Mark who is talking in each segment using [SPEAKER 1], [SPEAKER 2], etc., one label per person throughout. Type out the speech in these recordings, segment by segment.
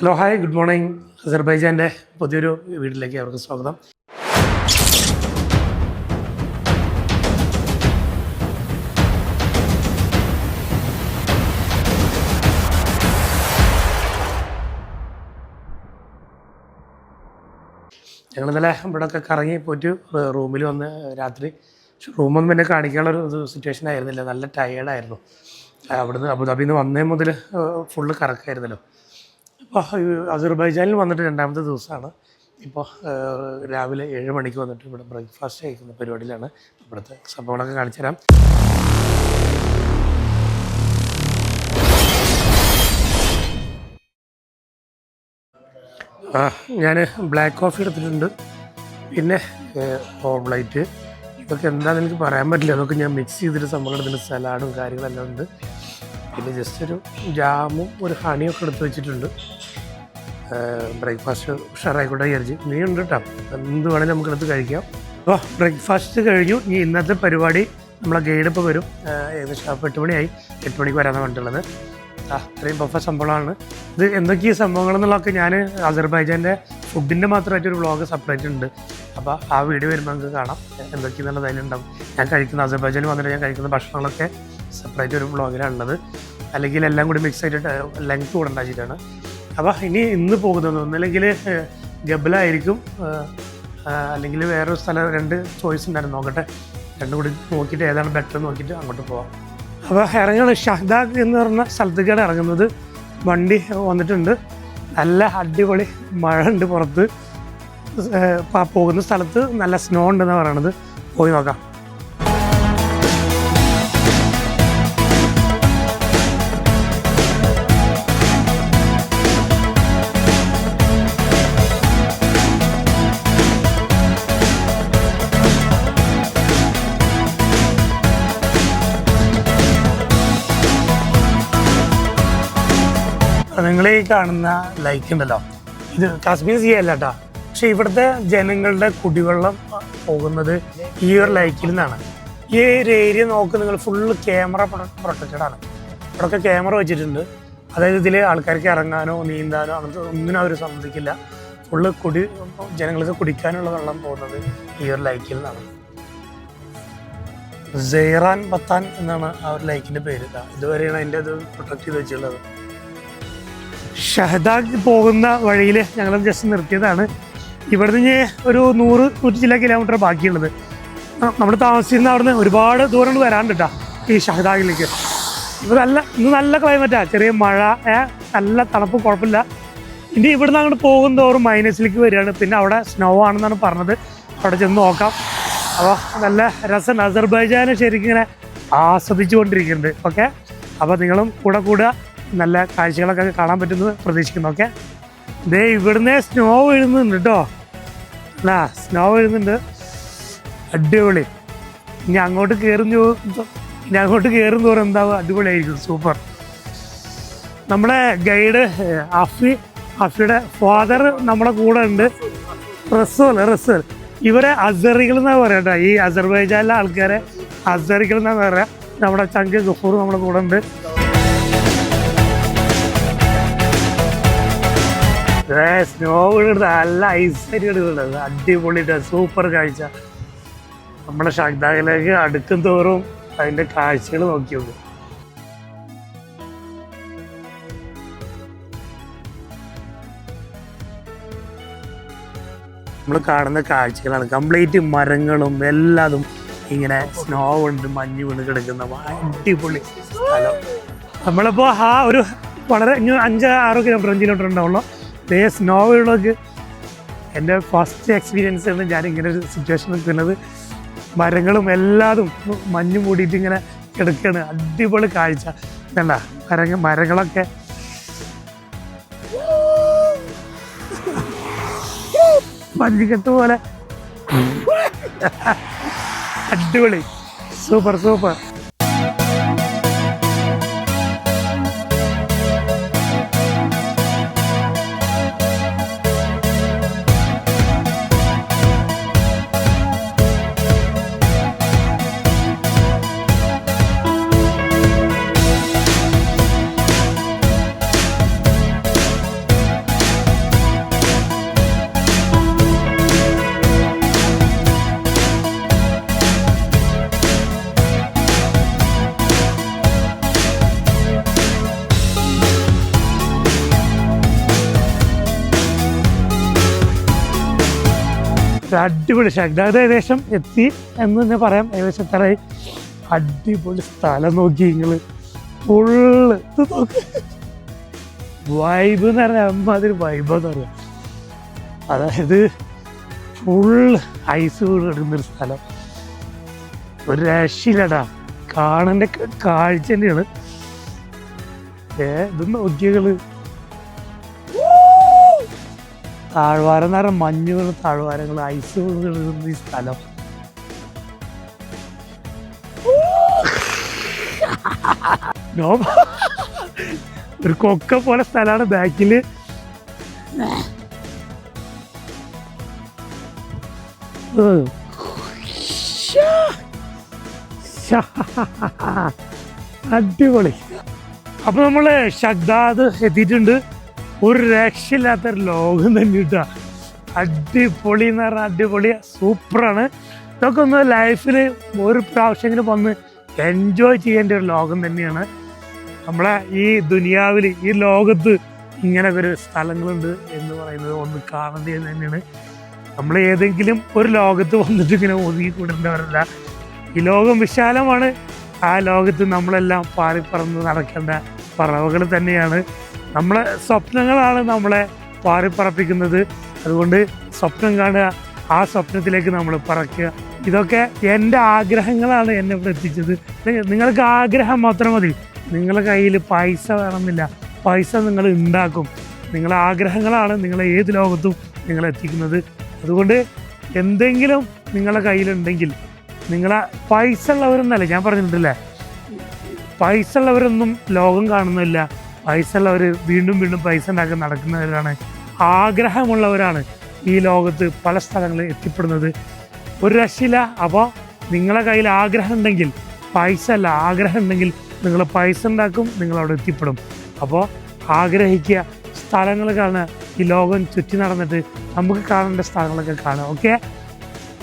[SPEAKER 1] Hello hi good morning അസർബൈജാന്റെ പുതിയൊരു വീട്ടിലേക്ക് അവർക്ക് സ്വാഗതം. ഞങ്ങൾ ഇന്നലെ ഇവിടെയൊക്കെ കറങ്ങി പോയിട്ട് റൂമിൽ വന്ന് രാത്രി. റൂമൊന്നും പിന്നെ കാണിക്കാനുള്ള ഒരു സിറ്റുവേഷൻ ആയിരുന്നില്ല. നല്ല ടയേർഡായിരുന്നു അവിടുന്ന് അബുദാബിയിൽ നിന്ന് വന്നേ മുതൽ ഫുള്ള് കറക്കായിരുന്നല്ലോ. ഇപ്പോൾ അസർബൈജാനിൽ വന്നിട്ട് രണ്ടാമത്തെ ദിവസമാണ്. ഇപ്പോൾ രാവിലെ ഏഴ് മണിക്ക് വന്നിട്ട് ഇവിടെ ബ്രേക്ക്ഫാസ്റ്റ് കഴിക്കുന്ന പരിപാടിയിലാണ്. ഇവിടുത്തെ സംഭവങ്ങളൊക്കെ കാണിച്ചു തരാം. ആ ഞാൻ ബ്ലാക്ക് കോഫി എടുത്തിട്ടുണ്ട്. പിന്നെ ഓംലൈറ്റ്. ഇതൊക്കെ എന്താണെന്ന് എനിക്ക് പറയാൻ പറ്റില്ല. അതൊക്കെ ഞാൻ മിക്സ് ചെയ്തിട്ട് സംഭവം എടുത്തിട്ട് സലാഡും കാര്യങ്ങളെല്ലാം ഉണ്ട്. പിന്നെ ജസ്റ്റ് ഒരു ജാമും ഒരു ഹണിയൊക്കെ എടുത്ത് വെച്ചിട്ടുണ്ട്. ബ്രേക്ക്ഫാസ്റ്റ് ഉഷാറായിക്കോട്ടെ വിചാരിച്ച്. നീ ഉണ്ട് കേട്ടോ എന്ത് വേണേലും നമുക്ക് എടുത്ത് കഴിക്കാം. അപ്പോൾ ബ്രേക്ക്ഫാസ്റ്റ് കഴിഞ്ഞു. ഇനി ഇന്നത്തെ പരിപാടി നമ്മളെ ഗൈഡ് ഇപ്പോൾ വരും. ഏകദേശം അപ്പോൾ എട്ട് മണിയായി. എട്ട് മണിക്ക് വരാമെന്ന് പറഞ്ഞിട്ടുള്ളത് ആ ഇത്രയും ബഫ സംഭവമാണ് ഇത് എന്തൊക്കെയാണ് സംഭവങ്ങൾ എന്നുള്ളതൊക്കെ ഞാൻ അസർബൈജാന്റെ ഫുഡിന്റെ മാത്രമായിട്ട് ഒരു വ്ളോഗ് സെപ്പറേറ്റ് ഉണ്ട്. അപ്പോൾ ആ വീഡിയോ വരുമ്പോൾ നമുക്ക് കാണാം. എന്തൊക്കെയെന്നുള്ളത് അതിലുണ്ടാവും. ഞാൻ കഴിക്കുന്ന അസർബൈജാനിൽ വന്നിട്ട് ഞാൻ കഴിക്കുന്ന ഭക്ഷണങ്ങളൊക്കെ സെപ്പറേറ്റ് ഒരു വ്ളോഗിലാണുള്ളത് അല്ലെങ്കിൽ എല്ലാം കൂടി മിക്സ് ആയിട്ട് ലെങ്ത് കൂടെ ഉണ്ടാക്കിയിട്ടാണ്. അപ്പോൾ ഇനി ഇന്ന് പോകുന്നത് ഒന്നല്ലെങ്കിൽ ഗബലായിരിക്കും അല്ലെങ്കിൽ വേറൊരു സ്ഥലം രണ്ട് ചോയ്സ് ഉണ്ടായിരുന്നു. നോക്കട്ടെ. രണ്ടും കൂടി നോക്കിയിട്ട് ഏതാണ് ബെറ്റർ നോക്കിയിട്ട് അങ്ങോട്ട് പോവാം. അപ്പോൾ ഇറങ്ങുന്നത് ഷഹദാഗ് എന്ന് പറഞ്ഞ സ്ഥലത്തേക്കാണ് ഇറങ്ങുന്നത്. വണ്ടി വന്നിട്ടുണ്ട്. നല്ല അടിപൊളി മഴ ഉണ്ട് പുറത്ത്. പോകുന്ന സ്ഥലത്ത് നല്ല സ്നോ ഉണ്ടെന്നാണ് പറയണത്. പോയി നോക്കാം. നിങ്ങൾ ഈ കാണുന്ന ലൈക്ക് ഉണ്ടല്ലോ. ഇത് കാശ്മീർ സീ പക്ഷെ ഇവിടുത്തെ ജനങ്ങളുടെ കുടിവെള്ളം പോകുന്നത് ഈ ഒരു ലൈക്കിൽ നിന്നാണ്. ഈ ഒരു ഏരിയ നോക്ക് നിങ്ങൾ ഫുള്ള് ക്യാമറ പ്രൊട്ടക്റ്റഡ് ആണ്. ഇവിടെയൊക്കെ ക്യാമറ വെച്ചിട്ടുണ്ട്. അതായത് ഇതിൽ ആൾക്കാർക്ക് ഇറങ്ങാനോ നീന്താനോ അങ്ങനത്തെ ഒന്നിനും അവർ സമ്മതിക്കില്ല. ഫുള്ള് കുടി ജനങ്ങൾക്ക് കുടിക്കാനുള്ള വെള്ളം പോകുന്നത് ഈ ഒരു ലൈക്കിൽ നിന്നാണ്. സെയ്റാൻ ബത്താൻ എന്നാണ് ആ ഒരു ലൈക്കിന്റെ പേര്. ഇതുവരെയാണ് അതിന്റെ അത് പ്രൊട്ടക്ട് ചെയ്ത് വെച്ചിട്ടുള്ളത്. ഷഹദാഗ് പോകുന്ന വഴിയിൽ ഞങ്ങൾ ജസ്റ്റ് നിർത്തിയതാണ്. ഇവിടുന്ന് ഒരു നൂറ് നൂറ്റി ചില കിലോമീറ്റർ ബാക്കിയുള്ളത്. നമ്മൾ താമസിക്കുന്ന അവിടുന്ന് ഒരുപാട് ദൂരം വരാണ്ടിട്ടാ ഈ ഷഹദാഗിലേക്ക്. ഇപ്പോൾ നല്ല ഇന്ന് നല്ല ക്ലൈമറ്റാണ് ചെറിയ മഴ നല്ല തണുപ്പ് കുഴപ്പമില്ല. ഇനി ഇവിടുന്ന് അങ്ങോട്ട് പോകും തോറും മൈനസിലേക്ക് വരികയാണ്. പിന്നെ അവിടെ സ്നോ ആണെന്നാണ് പറഞ്ഞത്. അവിടെ ചെന്ന് നോക്കാം. അപ്പോൾ നല്ല രസം. അസർബൈജാനെ ശരിക്കും ഇങ്ങനെ ആസ്വദിച്ചു കൊണ്ടിരിക്കുന്നുണ്ട് ഓക്കെ? അപ്പോൾ നിങ്ങളും കൂടെ കൂടുക. നല്ല കാഴ്ചകളൊക്കെ കാണാൻ പറ്റുന്നത് പ്രതീക്ഷിക്കുന്നു ഓക്കെ ദേ ഇവിടുന്ന് സ്നോ വീഴുന്നുണ്ട് കേട്ടോ അല്ല സ്നോ വീഴുന്നുണ്ട്. അടിപൊളി. ഇനി അങ്ങോട്ട് കയറും ഇനി അങ്ങോട്ട് കയറും തോറും എന്താവും? അടിപൊളിയായിരിക്കും സൂപ്പർ നമ്മുടെ ഗൈഡ് അഫി അഫിയുടെ ഫാദർ നമ്മുടെ കൂടെ ഉണ്ട്. റസോൽ റസോൽ. ഇവരെ അസറികൾ എന്നാണ് പറയാം കേട്ടോ ഈ അസർബൈജാനിലെ ആൾക്കാരെ അസറികൾ എന്നാണ് പറയാം? നമ്മുടെ ചങ്ക് ഗഫൂർ നമ്മുടെ കൂടെ ഉണ്ട്. സ്നോ നല്ല ഐസായിട്ട് കിടക്കുന്നുണ്ട് അടിപൊളി സൂപ്പർ കാഴ്ച. നമ്മുടെ ഷഗ്ദാഗിലേക്ക് അടുക്കും തോറും അതിന്റെ കാഴ്ചകൾ നോക്കി നോക്കും. നമ്മൾ കാണുന്ന കാഴ്ചകളാണ്. കംപ്ലീറ്റ് മരങ്ങളും എല്ലാതും ഇങ്ങനെ സ്നോ കൊണ്ട് മഞ്ഞ് വീണ് കിടക്കുന്ന അടിപൊളി സ്ഥലം. നമ്മളിപ്പോൾ ആ ഒരു വളരെ അഞ്ച് ആറ് കിലോമീറ്റർ അഞ്ച് കിലോമീറ്റർ ഉണ്ടാവുള്ളൂ ദേ സ്നോ വീണൊക്കെ എന്റെ ഫസ്റ്റ് എക്സ്പീരിയൻസ് ആണ് ഞാൻ ഇങ്ങനെ ഒരു സിറ്റുവേഷൻ നിൽക്കുന്നത് മരങ്ങളും എല്ലാതും മഞ്ഞ് മൂടിയിട്ട് ഇങ്ങനെ കിടക്കുകയാണ്. അടിപൊളി കാഴ്ച. വേണ്ട മരങ്ങ മരങ്ങളൊക്കെ. മഞ്ഞുകെട്ട് പോലെ. അടിപൊളി. സൂപ്പർ സൂപ്പർ അടിപൊളി ഷഗ്ദാദ് ഏകദേശം എത്തി എന്ന് തന്നെ പറയാം. ഏകദേശം എത്താറായി. അടിപൊളി സ്ഥലം നോക്കി നിങ്ങൾ ഫുള്ള് ഇത് നോക്ക്. വൈബ് എന്ന് പറഞ്ഞാൽ അമ്മാതിരി വൈബ് എന്ന് പറയാം. അതായത് ഫുൾ ഐസ് കിടക്കുന്നൊരു സ്ഥലം. ഒരു രക്ഷയില്ലടാ. കാണേണ്ട കാഴ്ച തന്നെയാണ്. ഏ ഇത് നോക്കിയകൾ താഴ്വാരം എന്ന് പറഞ്ഞാൽ മഞ്ഞ് വീണ താഴ്വാരങ്ങൾ ഐസ് കിടക്കുന്ന ഈ സ്ഥലം. ഒരു കൊക്ക പോലെ സ്ഥലമാണ് ബാക്കിൽ. അടിപൊളി. അപ്പൊ നമ്മൾ ഷഗ്ദാദ് എത്തിയിട്ടുണ്ട്. ഒരു രക്ഷയില്ലാത്തൊരു ലോകം തന്നെ കിട്ടുക. അടിപൊളി എന്ന് പറഞ്ഞാൽ അടിപൊളി സൂപ്പറാണ്. ഇതൊക്കെ ഒന്ന് ലൈഫിൽ ഒരു പ്രാവശ്യമെങ്കിലും വന്ന് എൻജോയ് ചെയ്യേണ്ട ഒരു ലോകം തന്നെയാണ്. നമ്മളെ ഈ ദുനിയാവിൽ ഈ ലോകത്ത് ഇങ്ങനെ ഒരു സ്ഥലങ്ങളുണ്ട് എന്ന് പറയുന്നത് ഒന്ന് കാണേണ്ടത് തന്നെയാണ്. നമ്മൾ ഏതെങ്കിലും ഒരു ലോകത്ത് വന്നിട്ട് ഇങ്ങനെ ഒതുങ്ങി കൂടേണ്ടവരല്ല ഈ ലോകം വിശാലമാണ്. ആ ലോകത്ത് നമ്മളെല്ലാം പാറിപ്പറന്ന് നടക്കേണ്ട പറവകൾ തന്നെയാണ്. നമ്മളെ സ്വപ്നങ്ങളാണ് നമ്മളെ പാറിപ്പറപ്പിക്കുന്നത് അതുകൊണ്ട് സ്വപ്നം കാണുക ആ സ്വപ്നത്തിലേക്ക് നമ്മൾ പറക്കുക. ഇതൊക്കെ എന്റെ ആഗ്രഹങ്ങളാണ് എന്നെ എത്തിച്ചത്. നിങ്ങൾക്ക് ആഗ്രഹം മാത്രം മതി. നിങ്ങളുടെ കയ്യിൽ പൈസ വേണമെന്നില്ല. പൈസ നിങ്ങൾ ഉണ്ടാക്കും. നിങ്ങളെ ആഗ്രഹങ്ങളാണ് നിങ്ങളെ ഏത് ലോകത്തും നിങ്ങളെത്തിക്കുന്നത് അതുകൊണ്ട് എന്തെങ്കിലും നിങ്ങളുടെ കയ്യിലുണ്ടെങ്കിൽ നിങ്ങളെ പൈസ ഉള്ളവരെന്നല്ല ഞാൻ പറഞ്ഞിട്ടില്ലേ പൈസ ഉള്ളവരൊന്നും ലോകം കാണുന്നില്ല. പൈസ ഉള്ളവർ വീണ്ടും വീണ്ടും പൈസ ഉണ്ടാക്കാൻ നടക്കുന്നവരാണ്. ആഗ്രഹമുള്ളവരാണ് ഈ ലോകത്ത് പല സ്ഥലങ്ങളിൽ എത്തിപ്പെടുന്നത്. ഒരു രക്ഷയില്ല. അപ്പോൾ നിങ്ങളെ കയ്യിൽ ആഗ്രഹം ഉണ്ടെങ്കിൽ പൈസ അല്ല ആഗ്രഹം ഉണ്ടെങ്കിൽ നിങ്ങൾ പൈസ ഉണ്ടാക്കും നിങ്ങൾ അവിടെ എത്തിപ്പെടും. അപ്പോൾ ആഗ്രഹിക്കുക സ്ഥലങ്ങൾ കാണുക ഈ ലോകം ചുറ്റി നടന്നിട്ട് നമുക്ക് കാണേണ്ട സ്ഥലങ്ങളൊക്കെ കാണുക ഓക്കെ?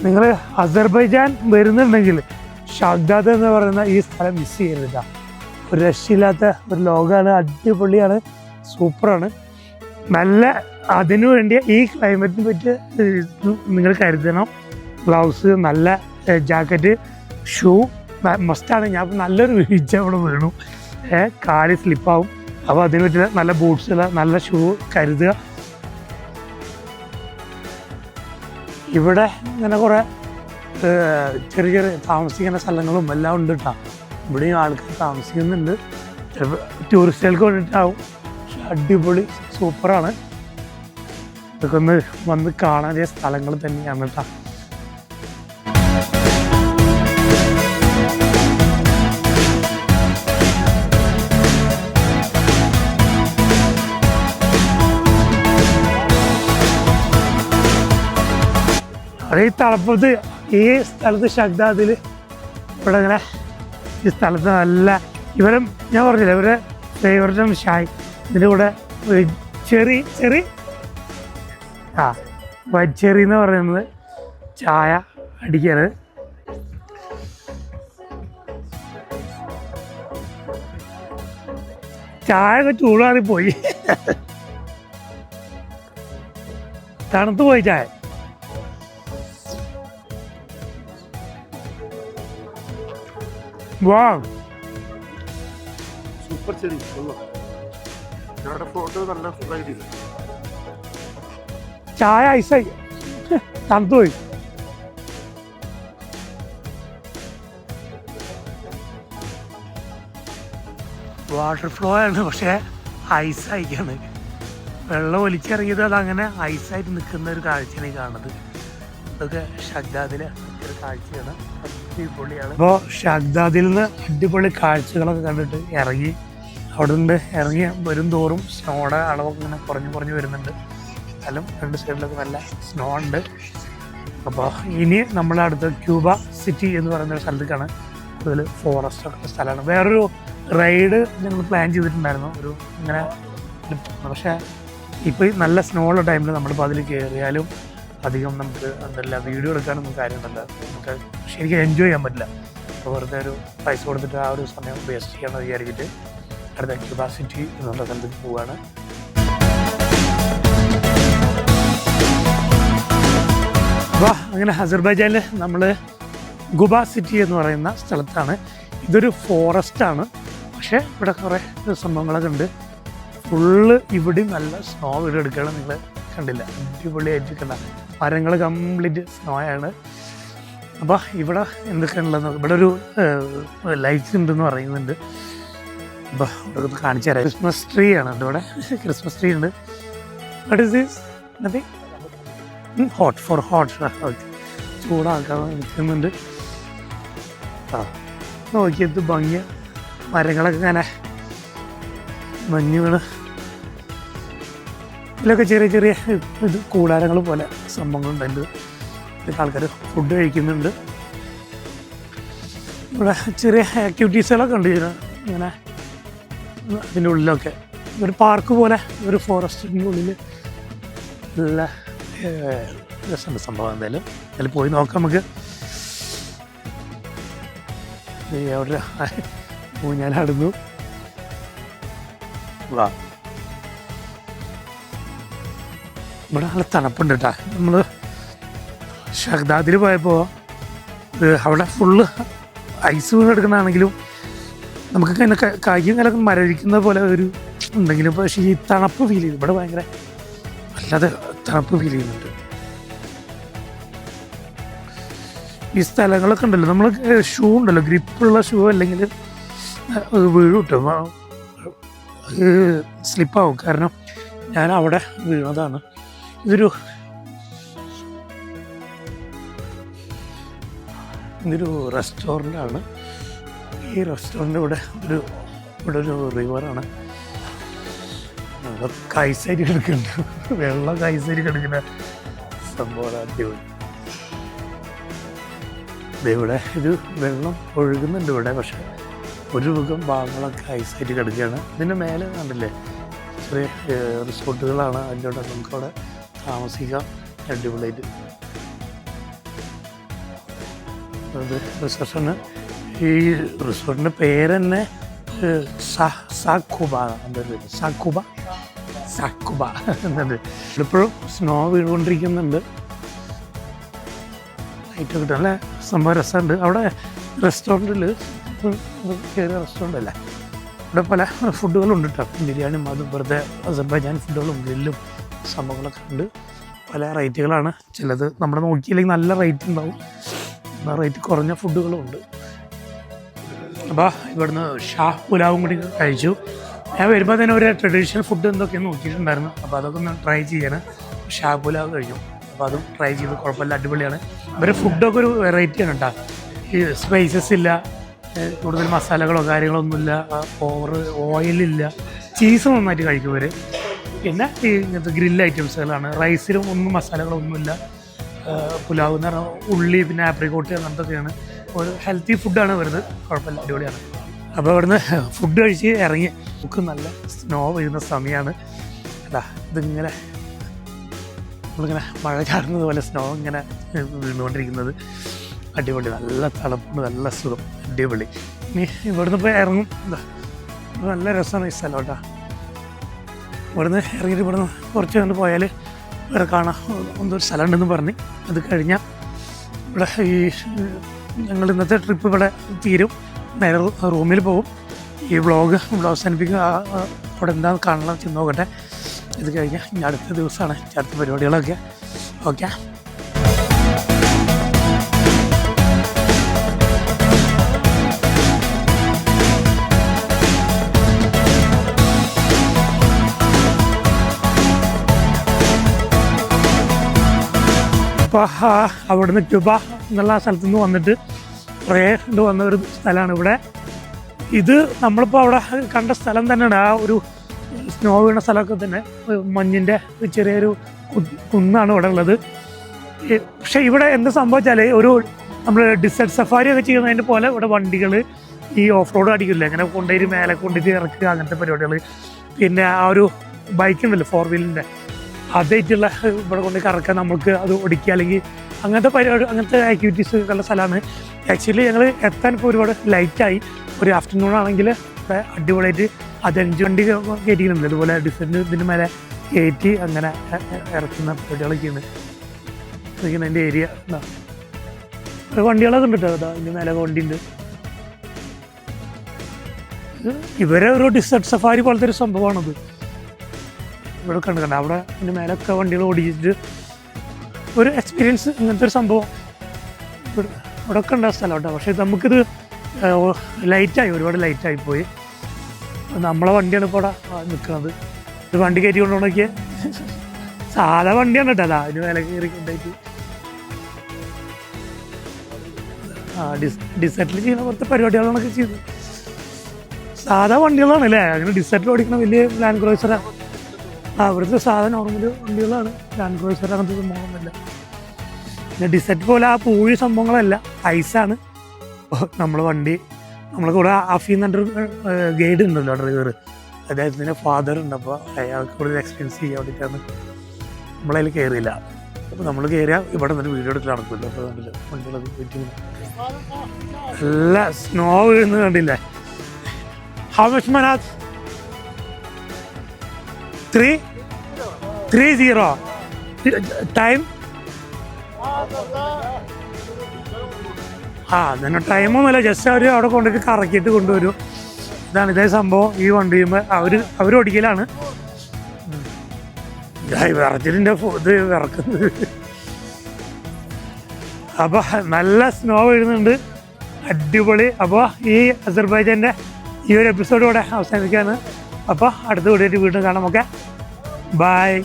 [SPEAKER 1] നിങ്ങൾ അസർബൈജാൻ വരുന്നുണ്ടെങ്കിൽ ഷഗ്ദാദ് എന്ന് പറയുന്ന ഈ സ്ഥലം മിസ് ചെയ്യരുത് ഒരു രക്ഷയില്ലാത്ത ഒരു ലോകമാണ് അടിപൊളിയാണ് സൂപ്പറാണ്. നല്ല അതിനു വേണ്ടി ഈ ക്ലൈമറ്റിനെ പറ്റി നിങ്ങൾ കരുതണം. ഗ്ലൗസ് നല്ല ജാക്കറ്റ് ഷൂ മസ്റ്റാണ് ഞാൻ അപ്പോൾ നല്ലൊരു വീഴ്ച അവിടെ വീണു. കാൽ സ്ലിപ്പാവും അപ്പോൾ അതിന് പറ്റിയ നല്ല ബൂട്ട്സ് നല്ല ഷൂ കരുതുക. ഇവിടെ ഇങ്ങനെ കുറേ ചെറിയ ചെറിയ താമസിക്കുന്ന സ്ഥലങ്ങളും എല്ലാം ഉണ്ട് കേട്ടോ ഇവിടെയും ആൾക്കാർ താമസിക്കുന്നുണ്ട്. ചിലപ്പോൾ ടൂറിസ്റ്റുകൾക്ക് വേണ്ടിയിട്ടാവും. പക്ഷെ അടിപൊളി സൂപ്പറാണ്. ഇതൊക്കെ ഒന്ന് വന്ന് കാണാൻ സ്ഥലങ്ങൾ തന്നെയാണ് കേട്ടോ. അതേ തളപ്പുറത്ത് ഈ സ്ഥലത്ത് ശബ്ദത്തിൽ ഇവിടെ ഇങ്ങനെ ഈ സ്ഥലത്ത് നല്ല ഇവരും ഞാൻ പറഞ്ഞില്ല ഇവരെ ഫേവറേറ്റ് ഷായ്. ഇതിന്റെ കൂടെ ചെറി ചെറി. ആ വൈറ്റ് ചെറി എന്ന് പറയുന്നത് ചായ അടിക്കരുത് ചായ ഒക്കെ ചൂടാറിപ്പോയി. തണുത്ത് പോയി ചായ. വാ
[SPEAKER 2] സൂപ്പർ ചെടി ഞങ്ങളുടെ ഫോട്ടോ നല്ല സുഖമായിട്ടില്ല
[SPEAKER 1] ചായ ഐസായി. തണുത്തുപോയി. വാട്ടർ ഫ്ലോ ആണ് പക്ഷേ ഐസ് ആയിക്കാണ്. വെള്ളം ഒലിച്ചിറങ്ങിയത് അത് അങ്ങനെ ഐസായിട്ട് നിൽക്കുന്ന ഒരു കാഴ്ചയാണ് ഈ കാണുന്നത്. ഇതൊക്കെ ഷഗ്ദാദിലെ ഒരു കാഴ്ചയാണ്. അപ്പോൾ ഷഗ്ദാദിൽ നിന്ന് അടിപൊളി കാഴ്ചകളൊക്കെ കണ്ടിട്ട് ഇറങ്ങി. അവിടെ നിന്ന് ഇറങ്ങി വരും തോറും സ്നോയുടെ അളവൊക്കെ ഇങ്ങനെ കുറഞ്ഞു കുറഞ്ഞു വരുന്നുണ്ട്. എന്നാലും രണ്ട് സൈഡിലൊക്കെ നല്ല സ്നോ ഉണ്ട്. അപ്പോൾ ഇനി നമ്മളെ അടുത്ത് ക്യൂബ സിറ്റി എന്ന് പറയുന്ന ഒരു സ്ഥലത്തേക്കാണ് കൂടുതൽ ഫോറസ്റ്റ് ഒക്കെ സ്ഥലമാണ്. വേറൊരു റൈഡ് ഞങ്ങൾ പ്ലാൻ ചെയ്തിട്ടുണ്ടായിരുന്നു. ഒരു ഇങ്ങനെ പക്ഷേ ഇപ്പോൾ നല്ല സ്നോ ഉള്ള ടൈമിൽ നമ്മളിപ്പോൾ അതിൽ കയറിയാലും അധികം നമുക്ക് എന്തല്ല വീഡിയോ എടുക്കാനൊന്നും കാര്യമുണ്ടല്ല. നമുക്ക് ശരിക്കും എൻജോയ് ചെയ്യാൻ പറ്റില്ല. അപ്പോൾ വെറുതെ ഒരു പൈസ കൊടുത്തിട്ട് ആ ഒരു സമയം വേസ്റ്റ് ചെയ്യാമെന്ന് വിചാരിച്ചിട്ട് അടുത്ത ക്യൂബ സിറ്റി എന്നുള്ള സ്ഥലത്തേക്ക് പോവുകയാണ് അപ്പോൾ അങ്ങനെ അസർബൈജാനിൽ നമ്മൾ ഗുബ സിറ്റി എന്ന് പറയുന്ന സ്ഥലത്താണ്. ഇതൊരു ഫോറസ്റ്റാണ് പക്ഷേ ഇവിടെ കുറേ സംഭവങ്ങളൊക്കെ ഉണ്ട്. ഫുള്ള് ഇവിടെയും നല്ല സ്നോ വീട് എടുക്കുകയാണ് നിങ്ങൾ കണ്ടില്ല. അടിപൊളിയായിട്ട് കണ്ട. മരങ്ങൾ കംപ്ലീറ്റ് സ്നോ ആണ്. അപ്പോൾ ഇവിടെ എന്തൊക്കെയാണുള്ളത് ഇവിടെ ഒരു ലൈറ്റ്സ് ഉണ്ടെന്ന് പറയുന്നുണ്ട്. അപ്പോൾ ഇവിടെ കാണിച്ചു തരാം. ക്രിസ്മസ് ട്രീ ആണ് ഇവിടെ. ക്രിസ്മസ് ട്രീ ഉണ്ട്. What is this nothing hot for hot okay ചൂടാക്കാൻ നിൽക്കുന്നുണ്ട്. ആ നോക്കിയത് ഭംഗിയ. മരങ്ങളൊക്കെ ഇങ്ങനെ മഞ്ഞ് വീണ് ഇതിലൊക്കെ ചെറിയ ചെറിയ ഇത് കൂടാരങ്ങൾ പോലെ സംഭവങ്ങളുണ്ട് ഇതിലൊക്കെ ആൾക്കാർ ഫുഡ് കഴിക്കുന്നുണ്ട്. ഇവിടെ ചെറിയ ആക്ടിവിറ്റീസുകളൊക്കെ ഉണ്ട് ഇങ്ങനെ അതിന്റെ ഉള്ളിലൊക്കെ. ഒരു പാർക്ക് പോലെ ഒരു ഫോറസ്റ്റിന്റെ ഉള്ളിൽ നല്ല രസമുണ്ട് സംഭവം എന്തായാലും. അതിൽ പോയി നോക്കാം നമുക്ക്. അവിടെ ഊഞ്ഞാലാടുന്നു. വാ. ഇവിടെ നല്ല തണുപ്പുണ്ട് കേട്ടോ നമ്മൾ ഷഹദാദിൽ പോയപ്പോൾ അവിടെ ഫുള്ള് ഐസ് എടുക്കണമാണെങ്കിലും നമുക്ക് ഇങ്ങനെ ക- കയ്യും കലക്കും മരവിക്കുന്ന പോലെ ഒരു ഉണ്ടെങ്കിലും പക്ഷേ ഈ തണുപ്പ് ഫീൽ ചെയ്തു ഇവിടെ ഭയങ്കര വല്ലാതെ തണുപ്പ് ഫീൽ ചെയ്യുന്നുണ്ട്. ഈ സ്ഥലങ്ങളൊക്കെ ഉണ്ടല്ലോ നമ്മൾ ഷൂ ഉണ്ടല്ലോ ഗ്രിപ്പുള്ള ഷൂ അല്ലെങ്കിൽ വീഴും കിട്ടും സ്ലിപ്പാവും കാരണം ഞാൻ അവിടെ വീണതാണ്. ഇതൊരു ഇതൊരു റെസ്റ്റോറന്റാണ്. ഈ റെസ്റ്റോറന്റ് ഇവിടെ ഒരു ഇവിടെ ഒരു റിവറാണ്. അതൊക്കെ ഐസായിട്ട് കിടക്കുന്നുണ്ട്. വെള്ളം കൈസരി കിടക്കുന്ന സംഭവമാണ് അടിപൊളി. ഇവിടെ ഒരു വെള്ളം ഒഴുകുന്നുണ്ട് ഇവിടെ പക്ഷെ ഒരു മുഖം ഭാഗങ്ങളൊക്കെ ഐസായിട്ട് കിടക്കുകയാണ്. ഇതിന്റെ മേലെ കണ്ടില്ലേ? ചെറിയ റിസോർട്ടുകളാണ് അതിന്റെ കൂടെ നമുക്കവിടെ താമസിക്കാം. അടിപൊളിയായിട്ട്. അത് റിസപ്ഷന്. ഈ റിസോർട്ടിന്റെ പേര് തന്നെ സാക്കുബ പേര്? സാക്കുബ സാക്കുബ എന്നത് ഇപ്പോഴും സ്നോ വീഴുകൊണ്ടിരിക്കുന്നുണ്ട് ലൈറ്റ് കിട്ടും അല്ലേ സംഭവം രസമുണ്ട്. അവിടെ റെസ്റ്റോറന്റിൽ കയറിയ റെസ്റ്റോറന്റ് അല്ലേ ഇവിടെ പല ഫുഡുകളുണ്ട് കേട്ടോ. ബിരിയാണിയും അതും വെറുതെ അസർബൈജാൻ ഫുഡുകളും ഗ്രില്ലും സംഭവങ്ങളൊക്കെ ഉണ്ട്. പല റേറ്റുകളാണ്. ചിലത് നമ്മൾ നോക്കിയില്ലെങ്കിൽ നല്ല റേറ്റ് ഉണ്ടാവും. എന്നാൽ റേറ്റ് കുറഞ്ഞ ഫുഡുകളും ഉണ്ട്. അപ്പോൾ ഇവിടുന്ന് ഷാ പുലാവും കൂടി കഴിച്ചു. ഞാൻ വരുമ്പോൾ തന്നെ ഒരു ട്രഡീഷണൽ ഫുഡ് എന്തൊക്കെ നോക്കിയിട്ടുണ്ടായിരുന്നു. അപ്പോൾ അതൊക്കെ ഒന്ന് ട്രൈ ചെയ്യണം. ഷാ പുലാവ് കഴിഞ്ഞു അപ്പോൾ അതും ട്രൈ ചെയ്ത് കുഴപ്പമില്ല അടിപൊളിയാണ്. ഇവരെ ഫുഡൊക്കെ ഒരു വെറൈറ്റിയാണ് കേട്ടോ ഈ സ്പൈസസ് ഇല്ല കൂടുതൽ മസാലകളോ കാര്യങ്ങളോ ഒന്നുമില്ല. ഓവർ ഓയിലില്ല ചീസ് നന്നായിട്ട് കഴിക്കും ഇവർ പിന്നെ ഈ ഇങ്ങനത്തെ ഗ്രിൽ ഐറ്റംസുകളാണ് റൈസിലും ഒന്നും മസാലകളൊന്നുമില്ല. പുലാവ് എന്ന് പറഞ്ഞാൽ ഉള്ളി പിന്നെ ആപ്രിക്കോട്ട് അങ്ങനത്തൊക്കെയാണ്. ഒരു ഹെൽത്തി ഫുഡാണ് വരുന്നത് കുഴപ്പമില്ല. അടിപൊളിയാണ്. അപ്പോൾ ഇവിടുന്ന് ഫുഡ് കഴിച്ച് ഇറങ്ങി. നമുക്ക് നല്ല സ്നോ വീഴുന്ന സമയമാണ് അല്ല ഇതിങ്ങനെ നമ്മളിങ്ങനെ മഴ ചാടുന്നത് പോലെ സ്നോ ഇങ്ങനെ വീണുകൊണ്ടിരിക്കുന്നത്. അടിപൊളി. നല്ല തണുപ്പ് നല്ല സുഖം. അടിപൊളി. ഇനി ഇവിടുന്ന് ഇപ്പോൾ ഇറങ്ങും. നല്ല രസമാണ് ഈ സ്ഥലം കേട്ടോ. ഇവിടുന്ന് ഇറങ്ങിയിട്ട് ഇവിടുന്ന് കുറച്ച് കണ്ട് പോയാൽ വേറെ കാണാം. ഒന്നൊരു സ്ഥലം ഉണ്ടെന്ന് പറഞ്ഞ് അത് കഴിഞ്ഞാൽ ഇവിടെ ഈ ഞങ്ങൾ ഇന്നത്തെ ട്രിപ്പ് ഇവിടെ തീരും. നേരെ റൂമിൽ പോകും ഈ വ്ളോഗ് ഇവിടെ അവസാനിപ്പിക്കും ആ, ആ, അവിടെ എന്താ കാണണം ചെന്ന് നോക്കട്ടെ. ഇത് കഴിഞ്ഞാൽ ഇനി അടുത്ത ദിവസമാണ്. അടുത്ത പരിപാടികളൊക്കെ. ഓക്കെ അപ്പോൾ അവിടുന്ന് ക്യൂബ എന്നുള്ള സ്ഥലത്ത് നിന്ന് വന്നിട്ട് കുറേ കൊണ്ട് വന്ന ഒരു സ്ഥലമാണ് ഇവിടെ. ഇത് നമ്മളിപ്പോൾ അവിടെ കണ്ട സ്ഥലം തന്നെയാണ്. ആ ഒരു സ്നോ വീണ സ്ഥലമൊക്കെ തന്നെ. മഞ്ഞിന്റെ ചെറിയൊരു കുന്നാണ് ഇവിടെ ഉള്ളത്. പക്ഷേ ഇവിടെ എന്ത് സംഭവിച്ചാൽ ഒരു നമ്മൾ ഡിസൈഡ് സഫാരി ഒക്കെ ചെയ്യുന്നതിന്റെ പോലെ ഇവിടെ വണ്ടികൾ ഈ ഓഫ് റോഡ് അടിക്കില്ല അങ്ങനെ കൊണ്ടുപോയി മേലെ കൊണ്ടുപോയി ഇറക്കുക അങ്ങനത്തെ പരിപാടികൾ പിന്നെ ആ ഒരു ബൈക്ക് ഉണ്ടല്ലോ ഫോർ വീലിന്റെ അതായിട്ടുള്ള ഇവിടെ കൊണ്ട് കറക്കാൻ നമുക്ക് അത് ഒടിക്കുക അല്ലെങ്കിൽ അങ്ങനത്തെ പരിപാടി അങ്ങനത്തെ ആക്ടിവിറ്റീസ് ഉള്ള സ്ഥലമാണ്. ആക്ച്വലി ഞങ്ങൾ എത്താൻ ഇപ്പോൾ ഒരുപാട് ലൈറ്റായി ഒരു ആഫ്റ്റർനൂൺ ആണെങ്കിൽ ഇവിടെ അടിപൊളിയായിട്ട് അഞ്ച് വണ്ടി കയറ്റിയിട്ടുണ്ട്. അതുപോലെ ഡിഫറെന്റ് ഇതിന് മേലെ കയറ്റി അങ്ങനെ ഇറക്കുന്ന പരിപാടികളൊക്കെയാണ് ഇരിക്കുന്ന എന്റെ ഏരിയ എന്താ വണ്ടികളൊക്കെ ഉണ്ട് കേട്ടോ. അതാ ഇതിന്റെ മേലെ വണ്ടി ഉണ്ട് ഇവരെ ഒരു ഡിസർട്ട് സഫാരി പോലത്തെ ഒരു സംഭവമാണത്. ഇവിടെ കണ്ടു കണ്ട. അവിടെ അതിന്റെ മേലൊക്കെ വണ്ടികൾ ഓടിച്ചിട്ട് ഒരു എക്സ്പീരിയൻസ് ഇങ്ങനത്തെ ഒരു സംഭവം. ഇവിടെ ഒക്കെ ഉണ്ട് ആ സ്ഥലം കേട്ടോ. പക്ഷേ നമുക്കിത് ലൈറ്റായി ഒരുപാട് ലൈറ്റായി പോയി. നമ്മളെ വണ്ടിയാണ് ഇപ്പോൾ അവിടെ നിൽക്കുന്നത് ഇത് വണ്ടി കയറ്റി കൊണ്ടുപോകണൊക്കെ സാധാ വണ്ടിയാണ് കേട്ടോ അതാ. അതിന് മേലെ കയറി ഉണ്ടായിട്ട് ആ ഡിസ് ഡിസൈറ്റിൽ ചെയ്യുന്ന പോലത്തെ പരിപാടികളാണൊക്കെ ചെയ്തത് സാധാ വണ്ടികളാണ് അല്ലേ? അങ്ങനെ ഡിസൈറ്റിൽ ഓടിക്കണം വലിയ ലാൻഡ് ക്രോസറാണ് ആ സാധനം സാധാ നോർമൽ വണ്ടികളാണ് ലാൻഡ് ക്രോസർ അങ്ങനത്തെ സംഭവങ്ങളൊന്നുമില്ല പിന്നെ ഡിസൈറ്റ് പോലെ ആ പൂഴി സംഭവങ്ങളല്ല ഐസാണ് നമ്മൾ വണ്ടി നമ്മളെ കൂടെ അഫി എന്നൊരു ഗൈഡ് ഉണ്ടല്ലോ ഡ്രൈവർ അദ്ദേഹത്തിന്റെ ഫാദർ ഉണ്ട്. അപ്പോൾ അയാൾക്ക് കൂടുതൽ എക്സ്പീരിയൻസ് ചെയ്യാൻ വേണ്ടിയിട്ടാണ് നമ്മളതിൽ കയറിയില്ല അപ്പോൾ നമ്മൾ കയറിയാൽ ഇവിടെ നിന്നൊരു വീഡിയോ എടുത്ത് നടക്കില്ല അപ്പോൾ കണ്ടില്ല വണ്ടികളൊക്കെ വെയിറ്റിംഗ് സ്നോ വീഴുന്നത് കണ്ടില്ലേ? How much manat three three zero time ആ അതിന് ടൈമൊന്നുമില്ല ജസ്റ്റ് അവർ അവിടെ കൊണ്ടുപോയിട്ട് കറക്കിയിട്ട് കൊണ്ടുവരും. ഇതാണ് ഇതേ സംഭവം ഈ വണ്ടിയുമ്പോൾ അവർ അവർ ഓടിക്കലാണ്. വിറച്ചിലിന്റെ ഇത് വിറക്കുന്നത്. അപ്പോൾ നല്ല സ്നോ വീഴുന്നുണ്ട് അടിപൊളി. അപ്പോൾ ഈ അസർബൈജാന്റെ ഈ ഒരു എപ്പിസോഡ് ഇവിടെ അവസാനിക്കുകയാണ് അപ്പോൾ അടുത്ത വീഡിയോ വീണ്ടും കാണാം ഓക്കെ ബായ്